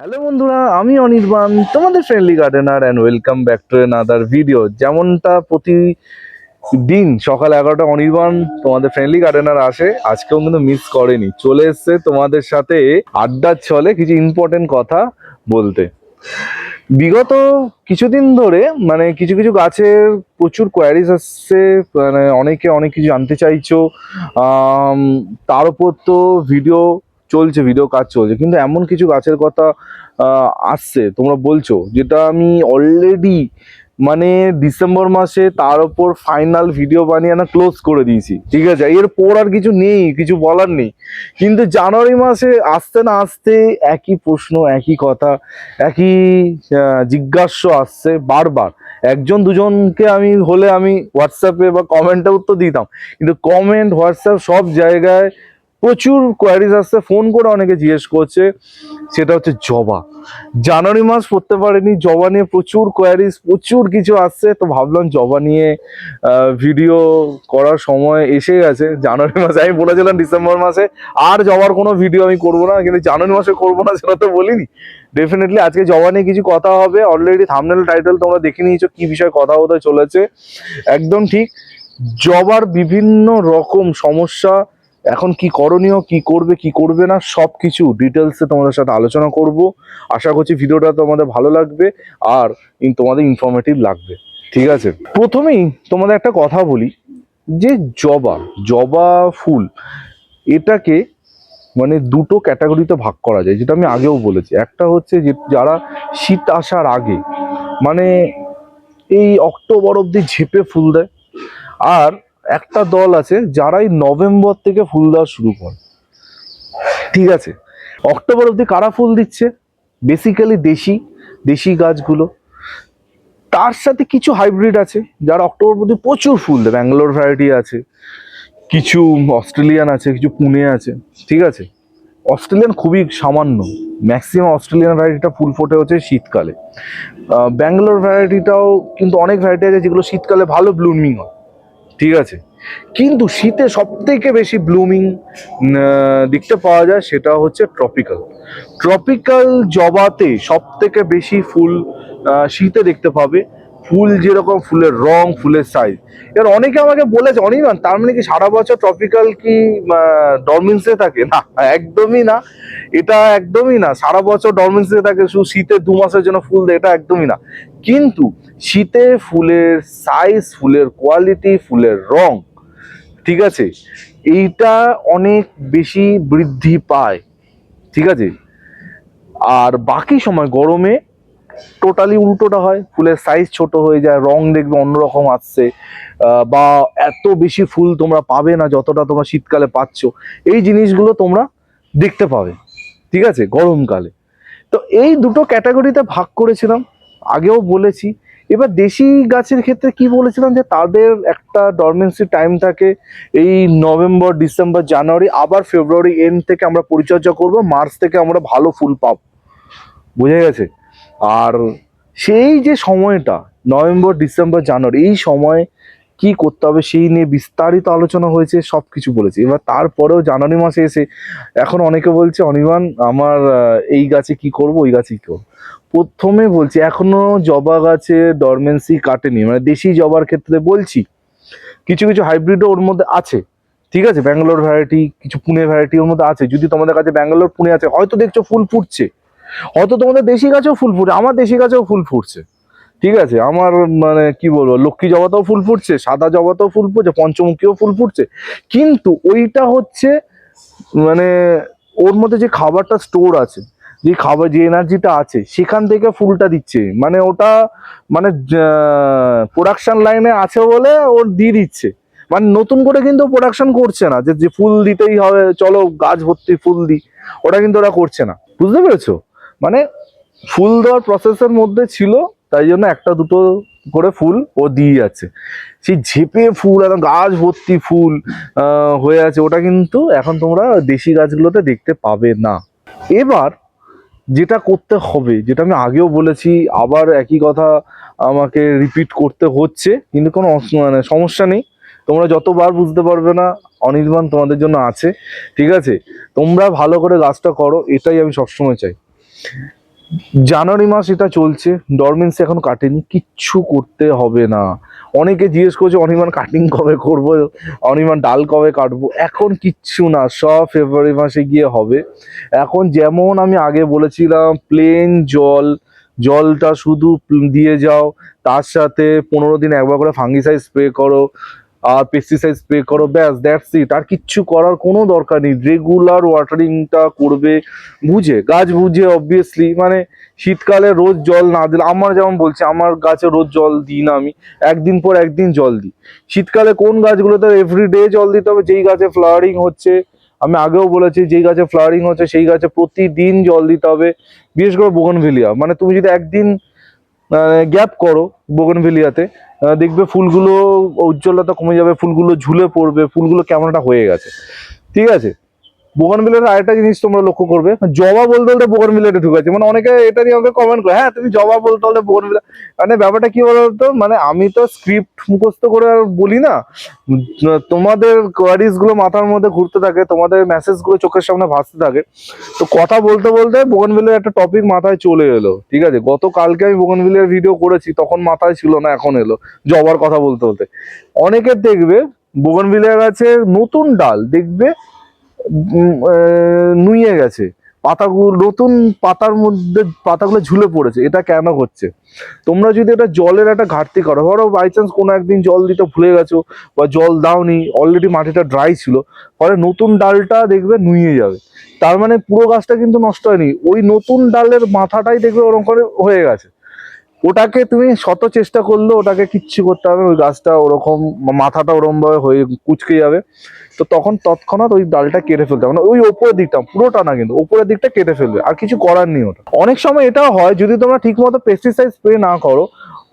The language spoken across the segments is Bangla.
হ্যালো বন্ধুরা, আমি অনির্বাণ, তোমাদের friendly gardener and welcome back to other video যেমনটা প্রতি দিন সকাল এগারোটা অনির্বাণ তোমাদের ফ্রেন্ডলি গার্ডেনার আসে, আজকেও কিন্তু মিস করেনি। চলে এসছে তোমাদের সাথে আড্ডার ছলে কিছু ইম্পর্টেন্ট কথা বলতে। বিগত কিছুদিন ধরে মানে কিছু কিছু গাছের প্রচুর কোয়ারিজ আসছে মানে অনেকে অনেক কিছু জানতে চাইছো। তার উপর তো ভিডিও চলছে ভিডিও কাজ চলছে, কিন্তু এমন কিছু গাছের কথা আসছে, তোমরা বলছো, যেটা আমি অলরেডি মানে ডিসেম্বর মাসে তার উপর ফাইনাল ভিডিও বানিয়ে না ক্লোজ করে দিয়েছি, ঠিক আছে? এরপর আর কিছু নেই, কিছু বলার নেই, কিন্তু জানুয়ারি মাসে আসতে না আসতে একই প্রশ্ন, একই কথা, একই জিজ্ঞাস্য আসছে বারবার। একজন দুজনকে আমি হলে আমি হোয়াটসঅ্যাপে বা কমেন্টে উত্তর দিতাম, কিন্তু কমেন্ট হোয়াটসঅ্যাপ সব জায়গায় প্রচুর কোয়ারিজ আসছে ফোন করে অনেকে জিজ্ঞেস করছে। সেটা হচ্ছে জবা। জানুয়ারি মাস পড়তে পারেনি, জবা নিয়ে প্রচুর কোয়ারিজ প্রচুর কিছু আসছে। তো ভাবলাম জবা নিয়ে ভিডিও করার সময় এসে গেছে। জানুয়ারি মাসে আমি বলেছিলাম ডিসেম্বর মাসে, আর জবার কোনো ভিডিও আমি করব না, কিন্তু জানুয়ারি মাসে করব না, সেটা তো বলিনি। ডেফিনেটলি আজকে জবা নিয়ে কিছু কথা হবে। অলরেডি থামনেল টাইটেল তোমরা দেখে নিয়েছো, কি বিষয়ে কথা হতে চলেছে। একদম ঠিক, জবার বিভিন্ন রকম সমস্যা এখন কি করণীয়, কি করবে কি করবে না সব কিছু ডিটেলসে তোমাদের সাথে আলোচনা করব। আশা করছি ভিডিওটা তোমাদের ভালো লাগবে আর তোমাদের ইনফরমেটিভ লাগবে। ঠিক আছে? প্রথমেই তোমাদের একটা কথা বলি, যে জবা জবা ফুল, এটাকে মানে দুটো ক্যাটাগরিতে ভাগ করা যায়, যেটা আমি আগেও বলেছি। একটা হচ্ছে যে যারা শীত আসার আগে মানে এই অক্টোবর অবধি ঝেপে ফুল দেয়, আর একটা দল আছে যারাই নভেম্বর থেকে ফুল দেওয়া শুরু করে। ঠিক আছে? অক্টোবর অবধি কারা ফুল দিচ্ছে? বেসিক্যালি দেশি দেশি গাছগুলো। তার সাথে কিছু হাইব্রিড আছে, যারা অক্টোবর অবধি প্রচুর ফুল দেয়। ব্যাঙ্গালোর ভ্যারাইটি আছে, কিছু অস্ট্রেলিয়ান আছে, কিছু পুনে আছে, ঠিক আছে? অস্ট্রেলিয়ান খুবই সামান্য। ম্যাক্সিমাম অস্ট্রেলিয়ান ভ্যারাইটিটা ফুল ফোটে হচ্ছে শীতকালে। ব্যাঙ্গালোর ভ্যারাইটিটাও কিন্তু অনেক ভ্যারাইটি আছে যেগুলো শীতকালে ভালো ব্লুমিং হয়। ঠিক আছে? কিন্তু শীতে সব থেকে বেশি ব্লুমিং দিকটা পাওয়া যায় সেটা হচ্ছে ট্রপিক্যাল ট্রপিক্যাল জবাতে সব থেকে বেশি ফুল শীতে দেখতে পাবে। ফুল যেরকম, ফুলের রং, ফুলের সাইজ এবার অনেকে আমাকে বলেছে অনির্বাণ তার মানে কি সারা বছর ট্রপিক্যাল কি ডরমিন্সে থাকে? না, একদমই না। এটা একদমই না। সারা বছর ডরমিন্সে থাকে, শুধু শীতে দু মাসের জন্য ফুল দেয়, এটা একদমই না। কিন্তু শীতে ফুলের সাইজ ফুলের কোয়ালিটি ফুলের রং, ঠিক আছে? এইটা অনেক বেশি বৃদ্ধি পায়, ঠিক আছে? আর বাকি সময় গরমে টোটালি উল্টোটা হয়, ফুলের সাইজ ছোট হয়ে যায়, রং দেখবে অন্যরকম আসছে বা এত বেশি ফুল তোমরা পাবে না যতটা তোমরা শীতকালে পাচ্ছ। এই জিনিসগুলো তোমরা দেখতে পাবে, ঠিক আছে? গরমকালে। তো এই দুটো ক্যাটাগরিতে ভাগ করেছিলাম, আগেও বলেছি। এবার দেশি গাছের ক্ষেত্রে কি বলেছিলাম যে, তাদের একটা ডরমেন্সি টাইম থাকে এই নভেম্বর, ডিসেম্বর, জানুয়ারি, আবার ফেব্রুয়ারি এন্ড থেকে আমরা পরিচর্যা করব, মার্চ থেকে আমরা ভালো ফুল পাবো। বুঝে গেছে? আর সেই যে সময়টা, নভেম্বর, ডিসেম্বর, জানুয়ারি, এই সময় কি করতে হবে সেই নিয়ে বিস্তারিত আলোচনা হয়েছে সব কিছু বলেছে। এবার তারপরেও জানুয়ারি মাসে এসে এখন অনেকে বলছে, অনির্বাণ, আমার এই গাছে কি করব, ওই গাছে কি করব। প্রথমে বলছি, এখনও জবা গাছে ডরমেন্সি কাটেনি মানে দেশি জবার ক্ষেত্রে বলছি, কিছু কিছু হাইব্রিডও ওর মধ্যে আছে, ঠিক আছে? ব্যাঙ্গালোর ভ্যারাইটি কিছু পুনে ভ্যারাইটি ওর মধ্যে আছে। যদি তোমাদের কাছে ব্যাঙ্গালোর, পুনে আছে, হয়তো দেখছ ফুল ফুটছে। হয়তো তোমাদের দেশি গাছেও ফুল ফুটে, আমার দেশি গাছেও ফুল ফুটছে। ঠিক আছে? আমার মানে কি বলব, লক্ষ্মী জবাতেও ফুল ফুটছে, সাদা জবাতেও ফুল ফুটছে, পঞ্চমুখীও ফুল ফুটছে। কিন্তু ওইটা হচ্ছে মানে ওর মধ্যে যে খাবারটা স্টোর আছে, যে খাবার, যে এনার্জিটা আছে, সেখান থেকে ফুলটা দিচ্ছে। মানে ওটা মানে প্রোডাকশন লাইনে আছে বলে ওর দিয়ে দিচ্ছে। মানে নতুন করে কিন্তু প্রোডাকশন করছে না, যে যে ফুল দিতেই হবে, চলো গাছ ভর্তি ফুল দিই। ওটা কিন্তু ওরা করছে না। বুঝতে পেরেছ? মানে ফুল দেওয়ার প্রসেসের মধ্যে ছিল, তাই জন্য একটা দুটো করে ফুল ও দিয়ে যাচ্ছে সেই ঝেপে ফুল, একদম গাছ ভর্তি ফুল হয়ে আছে। ওটা কিন্তু এখন তোমরা দেশি গাছগুলোতে দেখতে পাবে না। এবার যেটা করতে হবে, যেটা আমি আগেও বলেছি, আবার একই কথা আমাকে রিপিট করতে হচ্ছে, কিন্তু কোনো মানে সমস্যা নেই। তোমরা যতবার বুঝতে পারবে না, অনির্বাণ তোমাদের জন্য আছে, ঠিক আছে? তোমরা ভালো করে গাছটা করো, এটাই আমি সবসময় চাই। জানুয়ারি মাস এটা চলছে ডরমেন্সি এখন কাটেনি, কিচ্ছু করতে হবে না। অনেকে জিজ্ঞেস করছে অনিমান কাটিং কবে করব? অনিমান ডাল কবে কাটবো? এখন কিচ্ছু না, সব ফেব্রুয়ারি মাসে গিয়ে হবে। এখন যেমন আমি আগে বলেছিলাম প্লেন জল, জলটা শুধু দিয়ে যাও, তার সাথে পনেরো দিন একবার করে ফাঙ্গিসাইড স্প্রে করো আর পেস্টিসাইড স্প্রে করো, ব্যাস দ্যাটস ইট আর কিচ্ছু করার কোনো দরকার নেই। রেগুলার ওয়াটারিংটা করবে, বুঝে, গাছ বুঝে অবভিয়াসলি মানে শীতকালে রোজ জল না দিলে, আমার যেমন বলছি, আমার গাছে রোজ জল দিই না আমি, একদিন পর একদিন জল দিই। শীতকালে কোন গাছগুলোতে এভরিডে জল দিতে হবে? যেই গাছে ফ্লাওয়ারিং হচ্ছে, আমি আগেও বলেছি, যেই গাছে ফ্লাওয়ারিং হচ্ছে, সেই গাছে প্রতিদিন জল দিতে হবে। বিশেষ করে বোগনভেলিয়া মানে তুমি যদি একদিন গ্যাপ করো বোগনভেলিয়াতে দেখবে ফুলগুলো উজ্জ্বলতা কমে যাবে, ফুলগুলো ঝুলে পড়বে, ফুলগুলো কেমন একটা হয়ে গেছে। ঠিক আছে? বোগনভিলের আরেকটা জিনিস তোমরা লক্ষ্য করবে। জবা বলতে বলতে বোগনভিলেটে ঢুকেছে। মানে অনেকে এটা নিয়ে আমাকে কমেন্ট করে হ্যাঁ তুমি জবা বলতে বলতে বোগনভিলা মানে ব্যাপারটা কি বলতো? মানে আমি তো স্ক্রিপ্ট মুখস্থ করে আর বলি না। তোমাদের কোয়ারিজগুলো মাথার মধ্যে ঘুরতে থাকে, তোমাদের মেসেজগুলো চোখের সামনে ভাসতে থাকে। তো কথা বলতে বলতে বোগনভিলের একটা টপিক মাথায় চলে এলো, ঠিক আছে? গতকালকে আমি বোগনভিলের ভিডিও করেছি, তখন মাথায় ছিল না, এখন এলো। জবার কথা বলতে বলতে। অনেকের দেখবে বোগনভিলিয়া গাছের নতুন ডাল, দেখবে নুয়ে গেছে। পাতাগুলো, নতুন পাতার মধ্যে, পাতাগুলো ঝুলে পড়েছে। এটা কেন হচ্ছে? তোমরা যদি এটা জলের একটা ঘাটতি করো, ধরো বাই চান্স কোনো একদিন জল দিতে ভুলে গেছো বা জল দাওনি অলরেডি মাটিটা ড্রাই ছিল, ফলে নতুন ডালটা দেখবে নুয়ে যাবে। তার মানে পুরো গাছটা কিন্তু নষ্ট হয়নি। ওই নতুন ডালের মাথাটাই দেখবে ওরকম করে হয়ে গেছে। ওটাকে তুমি শত চেষ্টা করলেও ওটাকে কিচ্ছু করতে হবে ওই গাছটা ওরকম, মাথাটা ওরকম ভাবে হয়ে কুচকে যাবে। তো তখন তৎক্ষণাৎ ওই ডালটা কেটে ফেলতে মানে ওই ওপরের দিকটা, পুরোটা না কিন্তু, ওপরের দিকটা কেটে ফেলবে। আর কিছু করার নেই ওটা। অনেক সময় এটাও হয়, যদি তোমরা ঠিক মতো পেস্টিসাইড স্প্রে না করো,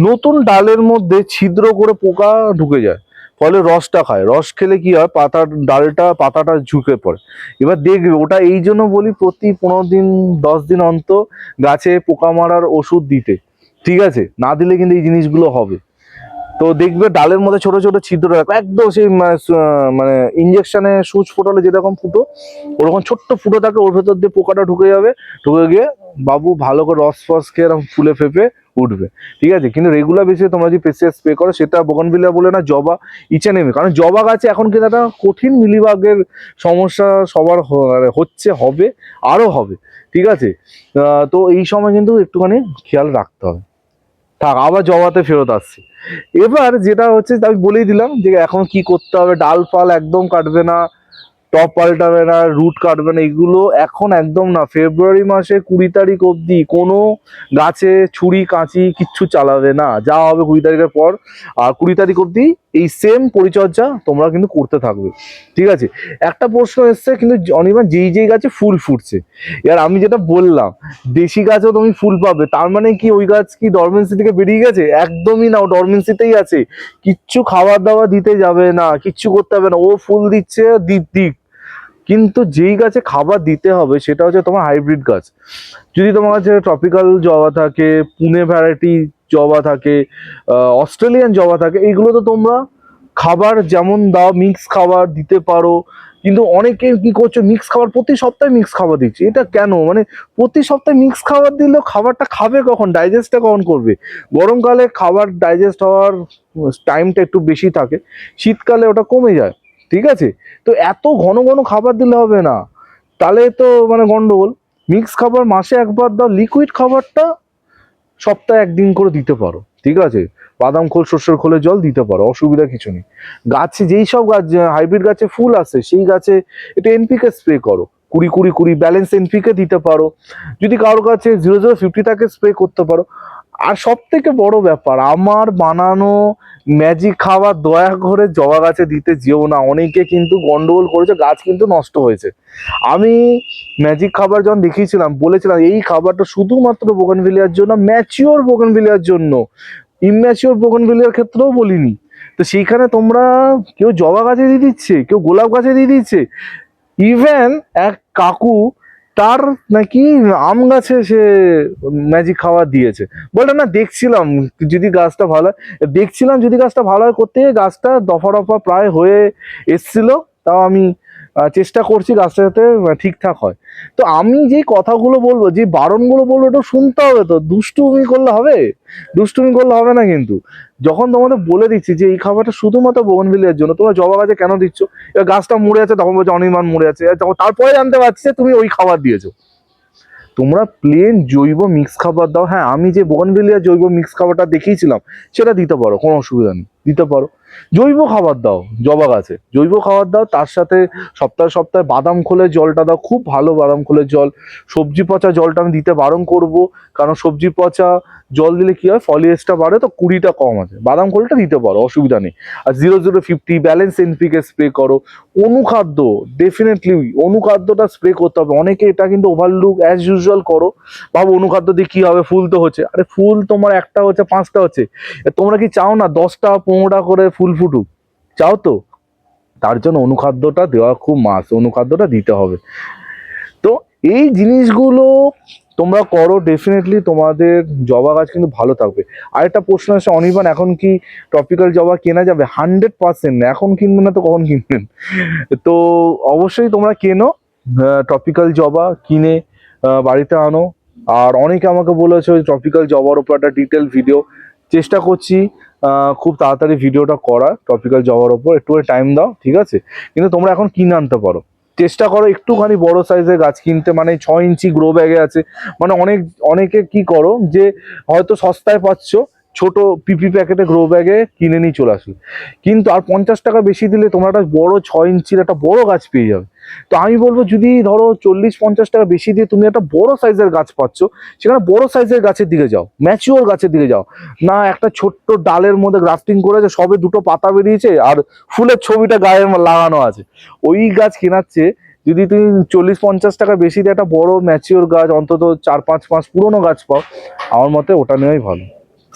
নতুন ডালের মধ্যে ছিদ্র করে পোকা ঢুকে যায়। ফলে রসটা খায়। রস খেলে কি হয়, পাতার, ডালটা, পাতাটা ঝুঁকে পড়ে। এবার দেখবে, ওটা এই জন্য বলি প্রতি পনেরো দিন, দশ দিন অন্তর গাছে পোকা মারার ওষুধ দিতে। ঠিক আছে? না দিলে কিন্তু এই জিনিসগুলো হবে। তো দেখবে ডালের মধ্যে ছোট ছোট ছিদ্র রাখবে। একদম সেই মানে স- মানে ইঞ্জেকশনে সুচ ফোটালে যেরকম ফুটো, ওরকম ছোট্ট ফুটো থাকে, ওর ভেতর দিয়ে পোকাটা ঢুকে যাবে। ঢুকে গিয়ে বাবু ভালো করে রস ফস খেয়ে এরকম ফুলে ফেপে উঠবে। ঠিক আছে? কিন্তু রেগুলার বেসিসে তোমরা যদি পেস্টিসাইড স্প্রে করো, সেটা বোগনভিলিয়া বলে না, জবা ইচে নেবে কারণ জবা গাছে এখন কিন্তু একটা কঠিন মিলিবাগের সমস্যা সবার মানে হচ্ছে, হবে, আরও হবে। ঠিক আছে? তো এই সময় কিন্তু একটুখানি খেয়াল রাখতে হবে। থাক, আবার জবাতে ফেরত আসছি। এবার যেটা হচ্ছে, আমি বলেই দিলাম যে এখন কি করতে হবে, ডাল ফাল একদম কাটবে না। টপ পাল্টাবে না রুট কাটবে না এগুলো এখন একদম না। ফেব্রুয়ারি মাসে কুড়ি তারিখ অবধি কোনো গাছে ছুরি, কাঁচি কিচ্ছু চালাবে না। যা হবে কুড়ি তারিখের পর। আর কুড়ি তারিখ অবধি এই সেম পরিচর্যা তোমরা কিন্তু করতে থাকবে। ঠিক আছে? একটা প্রশ্ন এসছে, কিন্তু অনির্বাণ, যেই যেই গাছে ফুল ফুটছে। এবার আমি যেটা বললাম, দেশি গাছেও তুমি ফুল পাবে। তার মানে কি ওই গাছ কি ডরমেন্সি থেকে বেরিয়ে গেছে? একদমই না, ও ডরমেন্সিতেই আছে। কিচ্ছু খাবার দাবার দিতে যাবে না, কিচ্ছু করতে হবে না। ও ফুল দিচ্ছে দিক দিক কিন্তু যেই গাছে খাবার দিতে হবে, সেটা হচ্ছে তোমার হাইব্রিড গাছ। যদি তোমার কাছে ট্রপিক্যাল জবা থাকে পুনে ভ্যারাইটি জবা থাকে অস্ট্রেলিয়ান জবা থাকে এইগুলো তো তোমরা খাবার যেমন দাও মিক্স খাবার দিতে পারো। কিন্তু অনেকে কি করছ মিক্স খাবার প্রতি সপ্তাহে মিক্স খাবার দিচ্ছে। এটা কেন? মানে প্রতি সপ্তাহে মিক্স খাবার দিলেও খাবারটা খাবে কখন? ডাইজেস্টটা কখন করবে? গরমকালে খাবার ডাইজেস্ট হওয়ার টাইমটা একটু বেশি থাকে। শীতকালে ওটা কমে যায়। ঠিক আছে? তো এত ঘন ঘন খাবার দিলে হবে না। তাহলে তো মানে গন্ডগোল। মিক্স খাবার মাসে একবার দাও লিকুইড খাবারটা সপ্তাহে একদিন করে দিতে পারো, ঠিক আছে? বাদাম খোল শস্যের খোলে জল দিতে পারো, অসুবিধা কিছু নেই। গাছে যেই সব গাছ হাইব্রিড গাছে ফুল আসে সেই গাছে এটা এনপিকে স্প্রে করো। কুড়ি কুড়ি কুড়ি ব্যালেন্স এনপিকে দিতে পারো। যদি কারোর কাছে জিরো জিরো ফিফটি থাকে স্প্রে করতে পারো। আর সব থেকে বড় ব্যাপার, আমার বানানো ম্যাজিক খাবার দয়া করে জবা গাছে দিতে যেও না। অনেকে কিন্তু গন্ডগোল করেছে, গাছ কিন্তু নষ্ট হয়েছে। আমি ম্যাজিক খাবার যখন দেখিয়েছিলাম, বলেছিলাম, এই খাবারটা শুধুমাত্র বোগানভিলিয়ার জন্য ম্যাচিওর বোগানভিলিয়ার জন্য। ইম্যাচিওর বোগানভিলিয়ার ক্ষেত্রেও বলিনি। তো সেইখানে তোমরা কেউ জবা গাছে দিয়ে দিচ্ছে, কেউ গোলাপ গাছে দিয়ে দিচ্ছে। ইভেন এক কাকু তার নাকি আম গাছে সে ম্যাজিক খাবার দিয়েছে। বলে না, দেখছিলাম, যদি গাছটা ভালো দেখছিলাম যদি গাছটা ভালো হয় করতে গাছটা দফা দফা প্রায় হয়ে এসছিল, তাও আমি চেষ্টা করছি গাছটা যাতে ঠিকঠাক হয়। তো আমি যে কথাগুলো বলব, যে বারণগুলো বলব, ওটা শুনতে হবে তো। দুষ্টুমি করলে হবে? দুষ্টুমি করলে হবে না কিন্তু। যখন তোমাদের বলে দিচ্ছি যে এই খাবারটা শুধুমাত্র বোগনভিলিয়ার জন্য, তোমরা জবা গাছে কেন দিচ্ছ? এবার গাছটা মরে আছে তখন বলছে অনির্বাণ মরে আছে তারপরে জানতে পারছি তুমি ওই খাবার দিয়েছ। তোমরা প্লেন জৈব মিক্স খাবার দাও। হ্যাঁ আমি যে বোগনভিলিয়ার জৈব মিক্স খাবারটা দেখিয়েছিলাম, সেটা দিতে পারো, কোনো অসুবিধা নেই। দিতে পারো। জৈব খাবার দাও জবা গাছে জৈব খাবার দাও, তার সাথে সপ্তাহে সপ্তাহে বাদাম খোলের জলটা দাও, খুব ভালো বাদাম খোলের জল। সবজি পচা জলটা আমি দিতে বারণ করব, কারণ সবজি পচা জল দিলে কি হয় ফলিয়েসটা বাড়ে তো কুড়িটা কম আছে। বাদাম খোলটা দিতে পারো, অসুবিধা নেই। আর zero zero fifty balance NPK spray করো। অনুখাদ্য ডেফিনেটলি অনুখাদ্যটা স্প্রে করতে হবে। অনেকে এটা কিন্তু ওভারলুক অ্যাজ ইউজুয়াল করো। ভাবো অনুখাদ্য দিয়ে কি হবে? ফুল তো হচ্ছে। আরে ফুল তোমার একটা হচ্ছে, পাঁচটা হচ্ছে। তোমরা কি চাও না দশটা পনেরোটা করে ফুল ফুটুক, চাও তো? তার জন্য অনুখাদ্যটা দেওয়া খুব মাস, অনুখাদ্যটা দিতে হবে। তো এই জিনিসগুলো তোমরা করো ডেফিনেটলি তোমাদের জবা গাছ কিন্তু ভালো থাকবে। আরেকটা প্রশ্ন আছে, অনির্বাণ, এখন কি টপিক্যাল জবা কেনা যাবে? হান্ড্রেড পার্সেন্ট এখন কিনবেন না তো কখন কিনবেন? তো অবশ্যই তোমরা কেনো টপিক্যাল জবা কিনে বাড়িতে আনো। আর অনেকে আমাকে বলেছে, ওই টপিক্যাল জবার উপর একটা ডিটেল ভিডিও চেষ্টা করছি খুব তাড়াতাড়ি ভিডিওটা করা টপিক্যাল জবার ওপর, একটু টাইম দাও, ঠিক আছে? কিন্তু তোমরা এখন কিনে আনতে পারো। চেষ্টা করো একটুখানি বড় সাইজের গাছ কিনতে মানে ছ ইঞ্চি গ্রো ব্যাগে আছে। মানে অনেক, অনেকে কি করো যে হয়তো সস্তায় পাচ্ছ ছোট পিপি প্যাকেটে গ্রো ব্যাগে কিনে নিয়ে চলে আসবে কিন্তু আর পঞ্চাশ টাকা বেশি দিলে তোমরা একটা বড় ছ ইঞ্চির একটা বড় গাছ পেয়ে যাবে। তো আমি বলব, যদি ধরো চল্লিশ পঞ্চাশ টাকা বেশি দিয়ে তুমি একটা বড় সাইজের গাছ পাচ্ছ, সেখানে বড় সাইজের গাছের দিকে যাও ম্যাচিওর গাছের দিকে যাও। না, একটা ছোট্ট ডালের মধ্যে গ্রাফটিং করেছে, সবে দুটো পাতা বেরিয়েছে, আর ফুলের ছবিটা গায়ে লাগানো আছে। ওই গাছ কেনার চেয়ে যদি তুমি চল্লিশ পঞ্চাশ টাকা বেশি দিয়ে একটা বড় ম্যাচিওর গাছ, অন্তত চার পাঁচ মাস পুরনো গাছ পাও, আমার মতে ওটা নেওয়াই ভালো।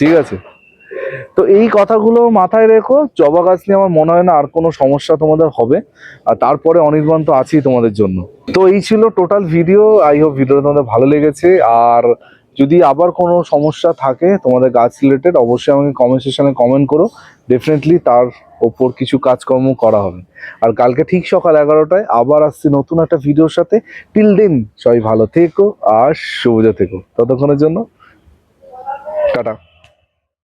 ঠিক আছে। তো এই কথাগুলো মাথায় রেখো, জবা গাছ নিয়ে আমার মনে হয় না আর কোনো সমস্যা তোমাদের হবে। আর তারপরে অনির্বাণ তো আছেই তোমাদের জন্য। তো এই ছিল টোটাল ভিডিও আই হোপ ভিডিওটা তোমাদের ভালো লেগেছে। আর যদি আবার কোনো সমস্যা থাকে তোমাদের গাছ রিলেটেড অবশ্যই আমাকে কমেন্ট সেকশনে কমেন্ট করো। ডেফিনেটলি তার ওপর কিছু কাজকর্ম করা হবে। আর কালকে ঠিক সকাল এগারোটায় আবার আসছি নতুন একটা ভিডিওর সাথে। টিল দিন সবাই ভালো থেকো আর সবুজে থেকো। ততক্ষণের জন্য, টাটা।